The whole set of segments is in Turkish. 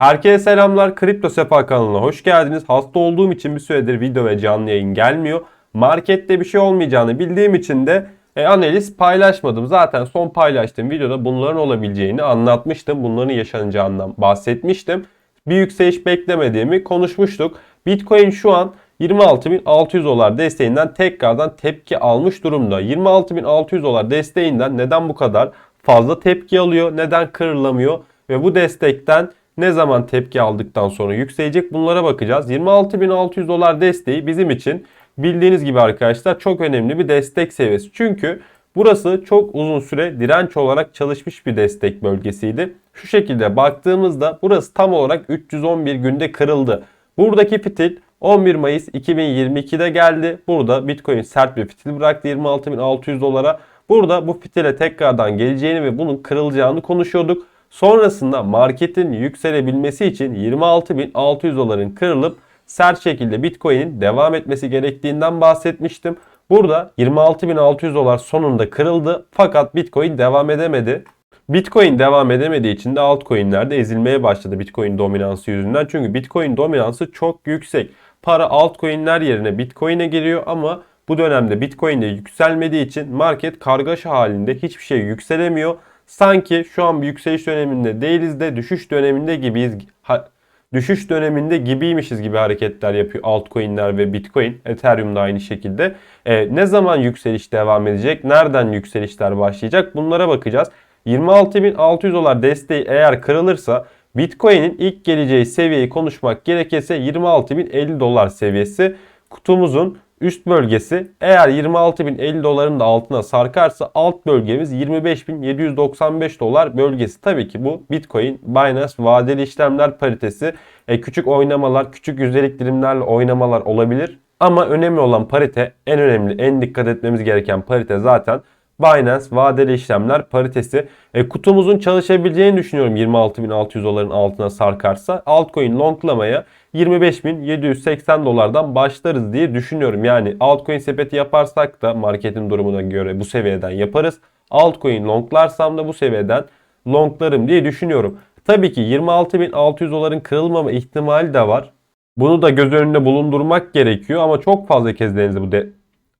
Herkese selamlar. Kripto Sefa kanalına hoş geldiniz. Hasta olduğum için bir süredir video ve canlı yayın gelmiyor. Markette bir şey olmayacağını bildiğim için de e, analiz paylaşmadım. Zaten son paylaştığım videoda bunların olabileceğini anlatmıştım. Bunların yaşanacağından bahsetmiştim. Bir yükseliş beklemediğimi konuşmuştuk. Bitcoin şu an 26.600 dolar desteğinden tekrardan tepki almış durumda. 26.600 dolar desteğinden neden bu kadar fazla tepki alıyor? Neden kırılamıyor? Ve bu destekten ne zaman tepki aldıktan sonra yükselecek bunlara bakacağız. 26.600 dolar desteği bizim için bildiğiniz gibi arkadaşlar çok önemli bir destek seviyesi. Çünkü burası çok uzun süre direnç olarak çalışmış bir destek bölgesiydi. Şu şekilde baktığımızda burası tam olarak 311 günde kırıldı. Buradaki fitil 11 Mayıs 2022'de geldi. Burada Bitcoin sert bir fitil bıraktı 26.600 dolara. Burada bu fitile tekrardan geleceğini ve bunun kırılacağını konuşuyorduk. Sonrasında marketin yükselebilmesi için 26.600 doların kırılıp sert şekilde Bitcoin'in devam etmesi gerektiğinden bahsetmiştim. Burada 26.600 dolar sonunda kırıldı fakat Bitcoin devam edemedi. Bitcoin devam edemediği için de altcoin'ler de ezilmeye başladı Bitcoin dominansı yüzünden. Çünkü Bitcoin dominansı çok yüksek. Para altcoin'ler yerine Bitcoin'e geliyor ama bu dönemde Bitcoin'de yükselmediği için market kargaşa halinde hiçbir şey yükselemiyor. Sanki şu an bir yükseliş döneminde değiliz de düşüş döneminde gibiyiz. Ha, düşüş döneminde gibiymişiz gibi hareketler yapıyor altcoin'ler ve Bitcoin. Ethereum da aynı şekilde. E, ne zaman yükseliş devam edecek? Nereden yükselişler başlayacak? Bunlara bakacağız. 26.600 dolar desteği eğer kırılırsa Bitcoin'in ilk geleceği seviyeyi konuşmak gerekirse 26.050 dolar seviyesi. Kutumuzun üst bölgesi eğer 26.050 doların da altına sarkarsa alt bölgemiz 25.795 dolar bölgesi. Tabii ki bu Bitcoin, Binance, vadeli işlemler paritesi, e, küçük oynamalar, küçük yüzdelik dilimlerle oynamalar olabilir. Ama önemli olan parite, en önemli, en dikkat etmemiz gereken parite zaten Binance vadeli işlemler paritesi. E, kutumuzun çalışabileceğini düşünüyorum 26.600 doların altına sarkarsa. Altcoin longlamaya 25.780 dolardan başlarız diye düşünüyorum. Yani altcoin sepeti yaparsak da marketin durumuna göre bu seviyeden yaparız. Altcoin longlarsam da bu seviyeden longlarım diye düşünüyorum. Tabii ki 26.600 doların kırılmama ihtimali de var. Bunu da göz önünde bulundurmak gerekiyor ama çok fazla kez denedi bu de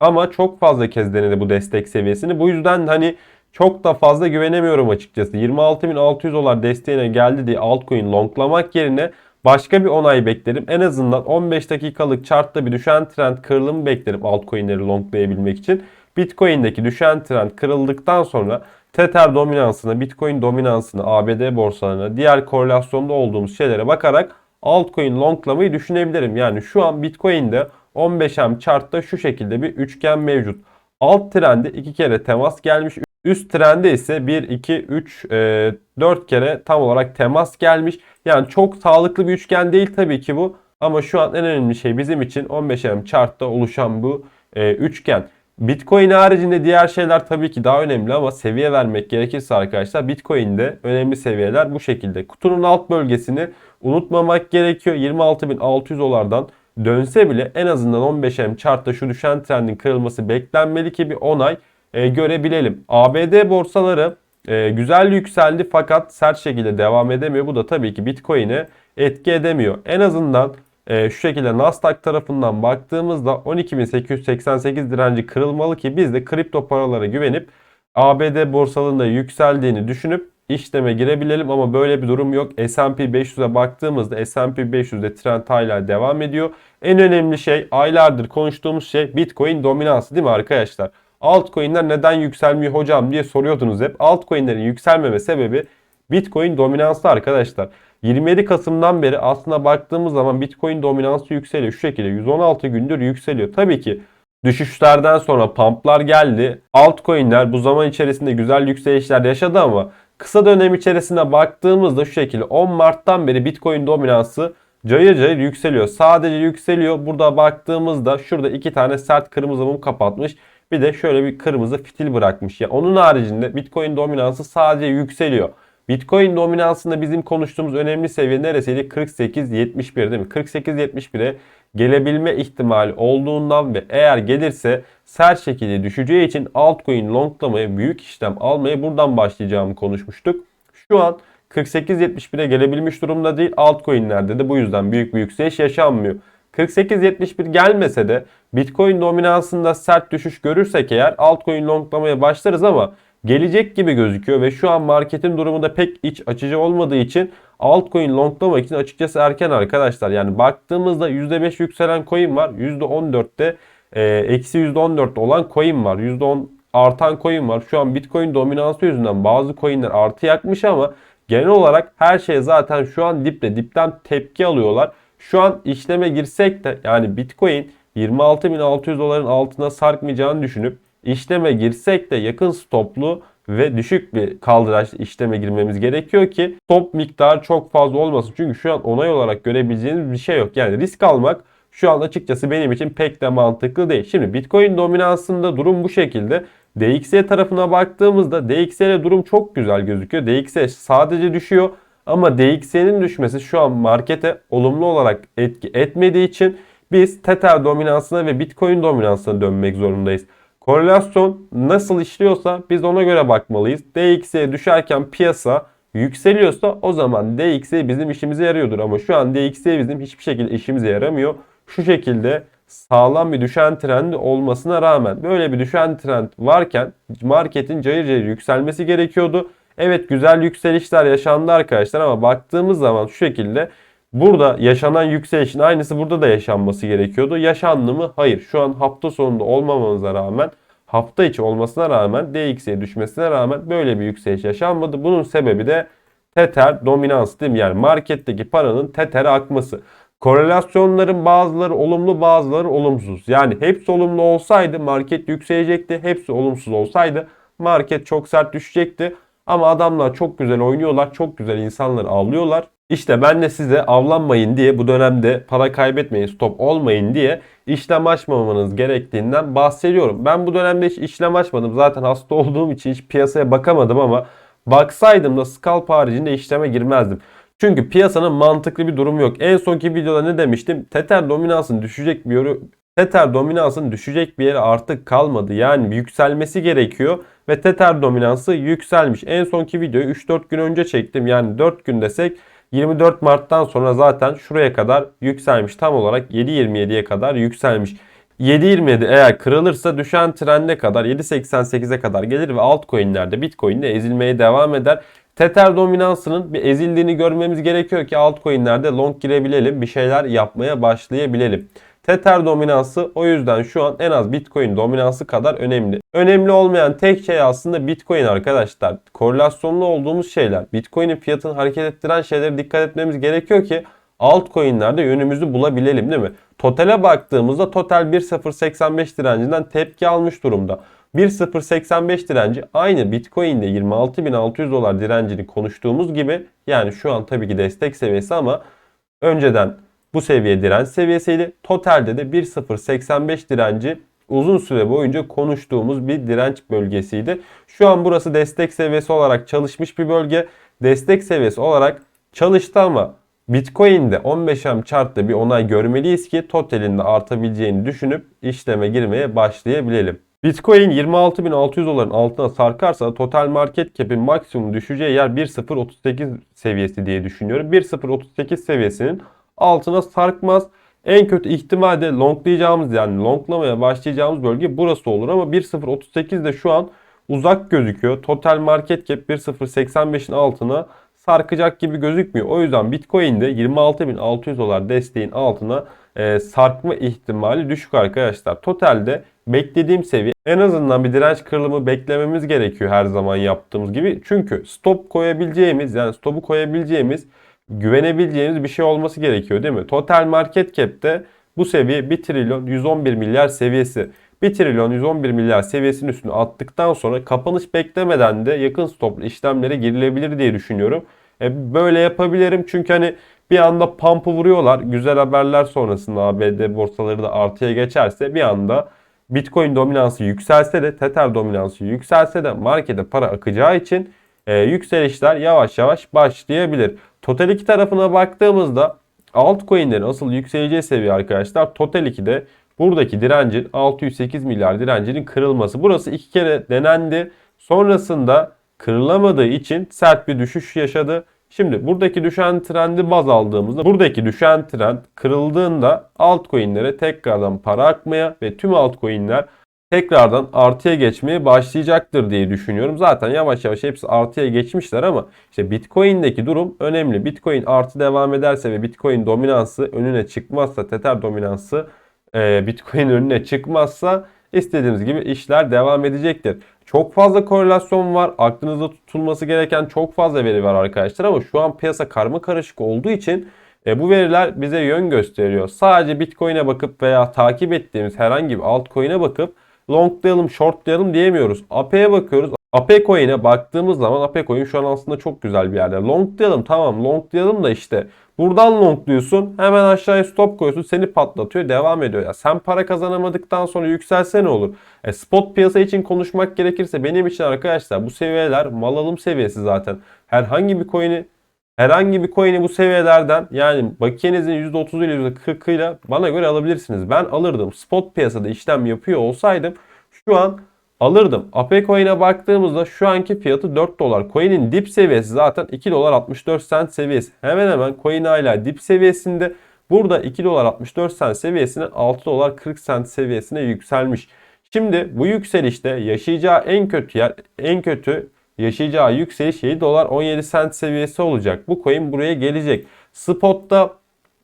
ama çok fazla kez denedi bu destek seviyesini. Bu yüzden hani çok da fazla güvenemiyorum açıkçası. 26.600 dolar desteğine geldi diye altcoin longlamak yerine başka bir onay beklerim. En azından 15 dakikalık chartta bir düşen trend kırılımı beklerim altcoin'leri longlayabilmek için. Bitcoin'deki düşen trend kırıldıktan sonra Tether dominansına, Bitcoin dominansına, ABD borsalarına, diğer korelasyonda olduğumuz şeylere bakarak altcoin longlamayı düşünebilirim. Yani şu an Bitcoin'de 15M chartta şu şekilde bir üçgen mevcut. Alt trende iki kere temas gelmiş. Üst trende ise 1, 2, 3, 4 kere tam olarak temas gelmiş. Yani çok sağlıklı bir üçgen değil tabii ki bu. Ama şu an en önemli şey bizim için 15M chartta oluşan bu e, üçgen. Bitcoin haricinde diğer şeyler tabii ki daha önemli ama seviye vermek gerekirse arkadaşlar Bitcoin'de önemli seviyeler bu şekilde. Kutunun alt bölgesini unutmamak gerekiyor. 26.600 dolardan dönse bile en azından 15M chartta şu düşen trendin kırılması beklenmeli ki bir onay e, görebilelim. ABD borsaları e, güzel yükseldi fakat sert şekilde devam edemiyor. Bu da tabii ki Bitcoin'e etki edemiyor. En azından e, şu şekilde Nasdaq tarafından baktığımızda 12.888 direnci kırılmalı ki biz de kripto paralara güvenip ABD borsalarında yükseldiğini düşünüp işleme girebilelim ama böyle bir durum yok. S&P 500'e baktığımızda S&P 500'de trend hala devam ediyor. En önemli şey aylardır konuştuğumuz şey Bitcoin dominansı değil mi arkadaşlar? Altcoin'ler neden yükselmiyor hocam diye soruyordunuz hep. Altcoin'lerin yükselmeme sebebi Bitcoin dominansı arkadaşlar. 27 Kasım'dan beri aslında baktığımız zaman Bitcoin dominansı yükseliyor. Şu şekilde 116 gündür yükseliyor. Tabii ki düşüşlerden sonra pumplar geldi. Altcoin'ler bu zaman içerisinde güzel yükselişler yaşadı ama kısa dönem içerisinde baktığımızda şu şekilde 10 Mart'tan beri Bitcoin dominansı cayır cayır yükseliyor. Sadece yükseliyor. Burada baktığımızda şurada iki tane sert kırmızı mum kapatmış. Bir de şöyle bir kırmızı fitil bırakmış. Ya yani onun haricinde Bitcoin dominansı sadece yükseliyor. Bitcoin dominansında bizim konuştuğumuz önemli seviye neresiydi? 48-71 değil mi? 48-71'e gelebilme ihtimali olduğundan ve eğer gelirse sert şekilde düşeceği için altcoin longlamaya büyük işlem almaya buradan başlayacağımı konuşmuştuk. Şu an 48.71'e gelebilmiş durumda değil. Altcoin'lerde de bu yüzden büyük bir yükseliş yaşanmıyor. 48.71 gelmese de Bitcoin dominansında sert düşüş görürsek eğer altcoin longlamaya başlarız ama gelecek gibi gözüküyor ve şu an marketin durumu da pek iç açıcı olmadığı için altcoin longlamak için açıkçası erken arkadaşlar. Yani baktığımızda %5 yükselen coin var. %14'te e, eksi %14 olan coin var. %10 artan coin var. Şu an Bitcoin dominansı yüzünden bazı coinler artı yakmış ama genel olarak her şey zaten şu an dipte. Dipten tepki alıyorlar. Şu an işleme girsek de yani Bitcoin 26.600 doların altına sarkmayacağını düşünüp işleme girsek de yakın stoplu ve düşük bir kaldıraçlı işleme girmemiz gerekiyor ki stop miktarı çok fazla olmasın. Çünkü şu an onay olarak görebileceğiniz bir şey yok. Yani risk almak şu an açıkçası benim için pek de mantıklı değil. Şimdi Bitcoin dominansında durum bu şekilde. DXY tarafına baktığımızda DXY'de durum çok güzel gözüküyor. DXY sadece düşüyor ama DXY'nin düşmesi şu an markete olumlu olarak etki etmediği için biz Tether dominansına ve Bitcoin dominansına dönmek zorundayız. Korelasyon nasıl işliyorsa biz ona göre bakmalıyız. DXY düşerken piyasa yükseliyorsa o zaman DXY bizim işimize yarıyordur. Ama şu an DXY bizim hiçbir şekilde işimize yaramıyor. Şu şekilde sağlam bir düşen trendi olmasına rağmen böyle bir düşen trend varken marketin cayır cayır yükselmesi gerekiyordu. Evet güzel yükselişler yaşandı arkadaşlar ama baktığımız zaman şu şekilde burada yaşanan yükselişin aynısı burada da yaşanması gerekiyordu. Yaşandı mı? Hayır. Şu an hafta sonunda olmamamıza rağmen hafta içi olmasına rağmen DXY'ye düşmesine rağmen böyle bir yükseliş yaşanmadı. Bunun sebebi de Tether dominans değil mi? Yani marketteki paranın Tether'e akması. Korelasyonların bazıları olumlu bazıları olumsuz. Yani hepsi olumlu olsaydı market yükselecekti. Hepsi olumsuz olsaydı market çok sert düşecekti. Ama adamlar çok güzel oynuyorlar. Çok güzel insanları avlıyorlar. İşte ben de size avlanmayın diye bu dönemde para kaybetmeyin, stop olmayın diye işlem açmamanız gerektiğinden bahsediyorum. Ben bu dönemde hiç işlem açmadım. Zaten hasta olduğum için hiç piyasaya bakamadım ama baksaydım da scalp haricinde işleme girmezdim. Çünkü piyasanın mantıklı bir durumu yok. En sonki videoda ne demiştim? Tether dominansın düşecek bir yere Tether dominansın düşecek bir yere artık kalmadı. Yani yükselmesi gerekiyor ve Tether dominansı yükselmiş. En sonki videoyu 3-4 gün önce çektim. Yani 4 gün desek 24 Mart'tan sonra zaten şuraya kadar yükselmiş. Tam olarak 7.27'ye kadar yükselmiş. 7.27 eğer kırılırsa düşen trende kadar 7.88'e kadar gelir ve altcoin'lerde Bitcoin'de ezilmeye devam eder. Tether dominansının bir ezildiğini görmemiz gerekiyor ki altcoin'lerde long girebilelim, bir şeyler yapmaya başlayabilelim. Tether dominansı o yüzden şu an en az Bitcoin dominansı kadar önemli. Önemli olmayan tek şey aslında Bitcoin arkadaşlar. Korelasyonlu olduğumuz şeyler. Bitcoin'in fiyatını hareket ettiren şeylere dikkat etmemiz gerekiyor ki altcoin'lerde yönümüzü bulabilelim değil mi? Total'e baktığımızda Total 1.085 direncinden tepki almış durumda. 1.085 direnci aynı Bitcoin'de 26.600 dolar direncini konuştuğumuz gibi yani şu an tabii ki destek seviyesi ama önceden bu seviye direnç seviyesiydi. Totalde de 1.085 direnci uzun süre boyunca konuştuğumuz bir direnç bölgesiydi. Şu an burası destek seviyesi olarak çalışmış bir bölge. Destek seviyesi olarak çalıştı ama Bitcoin'de 15M chartta bir onay görmeliyiz ki totalin de artabileceğini düşünüp işleme girmeye başlayabilelim. Bitcoin 26.600 doların altına sarkarsa total market cap'in maksimum düşeceği yer 1.038 seviyesi diye düşünüyorum. 1.038 seviyesinin altına sarkmaz. En kötü ihtimalde longlayacağımız yani longlamaya başlayacağımız bölge burası olur ama 1.038 de şu an uzak gözüküyor. Total market cap 1.085'in altına sarkacak gibi gözükmüyor. O yüzden Bitcoin'de 26.600 dolar desteğin altına e, sarkma ihtimali düşük arkadaşlar. Totalde beklediğim seviye en azından bir direnç kırılımı beklememiz gerekiyor her zaman yaptığımız gibi. Çünkü stop koyabileceğimiz yani stopu koyabileceğimiz güvenebileceğiniz bir şey olması gerekiyor değil mi? Total market cap'te bu seviye 1 trilyon 111 milyar seviyesi. 1 trilyon 111 milyar seviyesinin üstüne attıktan sonra kapanış beklemeden de yakın stoplu işlemlere girilebilir diye düşünüyorum. E, böyle yapabilirim çünkü hani bir anda pump'ı vuruyorlar. Güzel haberler sonrasında ABD borsaları da artıya geçerse bir anda Bitcoin dominansı yükselse de Tether dominansı yükselse de markete para akacağı için e, yükselişler yavaş yavaş başlayabilir. Total 2 tarafına baktığımızda altcoin'lerin asıl yükseleceği seviye arkadaşlar Total 2'de buradaki direncin 608 milyar direncinin kırılması. Burası iki kere denendi. Sonrasında kırılamadığı için sert bir düşüş yaşadı. Şimdi buradaki düşen trendi baz aldığımızda buradaki düşen trend kırıldığında altcoin'lere tekrardan para akmaya ve tüm altcoin'ler tekrardan artıya geçmeye başlayacaktır diye düşünüyorum. Zaten yavaş yavaş hepsi artıya geçmişler ama işte Bitcoin'deki durum önemli. Bitcoin artı devam ederse ve Bitcoin dominansı önüne çıkmazsa, Tether dominansı e, Bitcoin önüne çıkmazsa istediğimiz gibi işler devam edecektir. Çok fazla korelasyon var. Aklınızda tutulması gereken çok fazla veri var arkadaşlar ama şu an piyasa karma karışık olduğu için e, bu veriler bize yön gösteriyor. Sadece Bitcoin'e bakıp veya takip ettiğimiz herhangi bir altcoin'e bakıp longlayalım, shortlayalım diyemiyoruz. AP'ye bakıyoruz. AP coin'e baktığımız zaman AP coin şu an aslında çok güzel bir yerde. Longlayalım tamam longlayalım da işte buradan longluyorsun hemen aşağıya stop koyuyorsun seni patlatıyor devam ediyor. Ya sen para kazanamadıktan sonra yükselse ne olur? E, spot piyasa için konuşmak gerekirse benim için arkadaşlar bu seviyeler mal alım seviyesi zaten. Herhangi bir coin'i herhangi bir coin'i bu seviyelerden yani bakiyenizin %30 ile %40 ile bana göre alabilirsiniz. Ben alırdım. Spot piyasada işlem yapıyor olsaydım şu an alırdım. AP coin'e baktığımızda şu anki fiyatı 4 dolar. Coin'in dip seviyesi zaten 2 dolar 64 cent seviyesi. Hemen hemen coin hala dip seviyesinde. Burada 2 dolar 64 cent seviyesine 6 dolar 40 cent seviyesine yükselmiş. Şimdi bu yükselişte yaşayacağı en kötü yer, en kötü yaşayacağı yükseliş 7 dolar 17 cent seviyesi olacak. Bu coin buraya gelecek. Spot'ta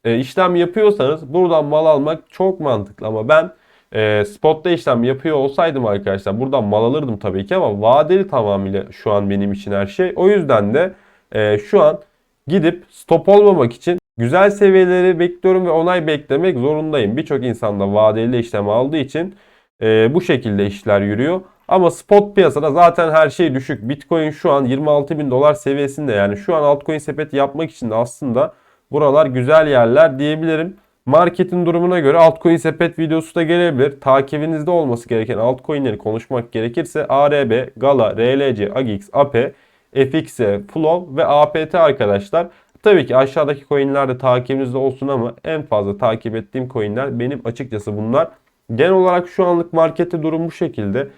e, işlem yapıyorsanız buradan mal almak çok mantıklı ama ben e, spotta işlem yapıyor olsaydım arkadaşlar buradan mal alırdım tabii ki ama vadeli tamamıyla şu an benim için her şey. O yüzden de e, şu an gidip stop olmamak için güzel seviyeleri bekliyorum ve onay beklemek zorundayım. Birçok insan da vadeli işlem aldığı için e, bu şekilde işler yürüyor. Ama spot piyasada zaten her şey düşük. Bitcoin şu an 26 bin dolar seviyesinde yani şu an altcoin sepeti yapmak için de aslında buralar güzel yerler diyebilirim. Marketin durumuna göre altcoin sepet videosu da gelebilir. Takibinizde olması gereken altcoin'leri konuşmak gerekirse ARB, Gala, RLC, AGX, AP, FXE, Flow ve APT arkadaşlar. Tabii ki aşağıdaki coin'ler de takibinizde olsun ama en fazla takip ettiğim coin'ler benim açıkçası bunlar. Genel olarak şu anlık markette durum bu şekilde.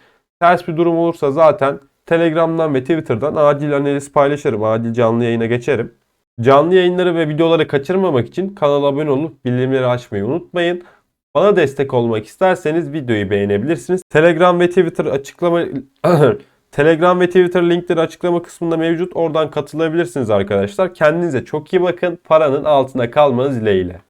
Ters bir durum olursa zaten Telegram'dan ve Twitter'dan acil analiz paylaşırım. Acil canlı yayına geçerim. Canlı yayınları ve videoları kaçırmamak için kanala abone olup bildirimleri açmayı unutmayın. Bana destek olmak isterseniz videoyu beğenebilirsiniz. Telegram ve Twitter açıklama Telegram ve Twitter linkleri açıklama kısmında mevcut. Oradan katılabilirsiniz arkadaşlar. Kendinize çok iyi bakın. Paranın altına kalmanız dileğiyle.